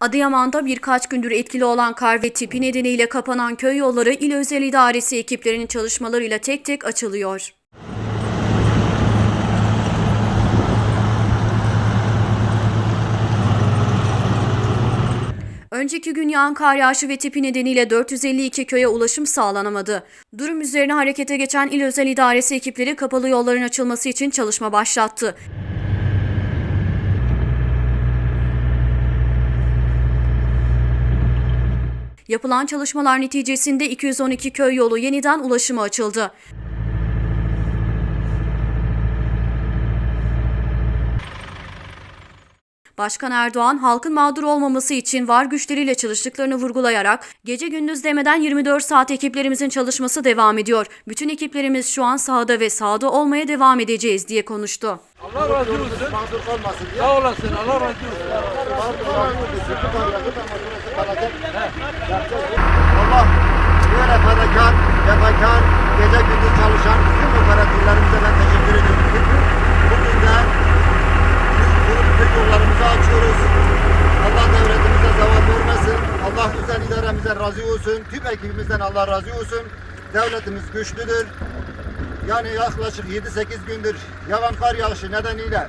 Adıyaman'da birkaç gündür etkili olan kar ve tipi nedeniyle kapanan köy yolları İl Özel İdaresi ekiplerinin çalışmalarıyla tek tek açılıyor. Önceki gün yağan kar yağışı ve tipi nedeniyle 452 köye ulaşım sağlanamadı. Durum üzerine harekete geçen İl Özel İdaresi ekipleri kapalı yolların açılması için çalışma başlattı. Yapılan çalışmalar neticesinde 212 köy yolu yeniden ulaşıma açıldı. Başkan Erdoğan halkın mağdur olmaması için var güçleriyle çalıştıklarını vurgulayarak gece gündüz demeden 24 saat ekiplerimizin çalışması devam ediyor. Bütün ekiplerimiz şu an sahada ve sahada olmaya devam edeceğiz diye konuştu. Allah razı olsun. Mağdur kalmasın diye. Sağ olasın. Allah razı olsun. Allah böyle fedakar, vefakar, gece gündüz çalışan tüm operatörlerimize ben teşekkür ediyorum. Bugün de köy yollarımızı açıyoruz. Allah devletimize zeval vermesin. Allah güzel idaremize razı olsun. Tüm ekibimizden Allah razı olsun. Devletimiz güçlüdür. Yani yaklaşık 7-8 gündür yağan kar yağışı nedeniyle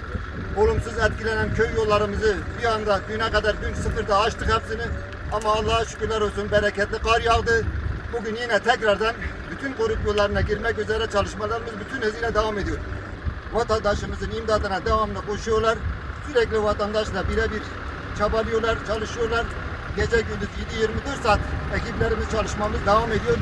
olumsuz etkilenen köy yollarımızı bir anda düne kadar dün sıfırda açtık hepsini. Ama Allah'a şükürler olsun bereketli kar yağdı. Bugün yine tekrardan bütün koruk yollarına girmek üzere çalışmalarımız bütün hızıyla devam ediyor. Vatandaşımızın imdadına devamlı koşuyorlar. Sürekli vatandaşla birebir çabalıyorlar, çalışıyorlar. Gece gündüz 7-24 saat ekiplerimiz çalışmamız devam ediyor.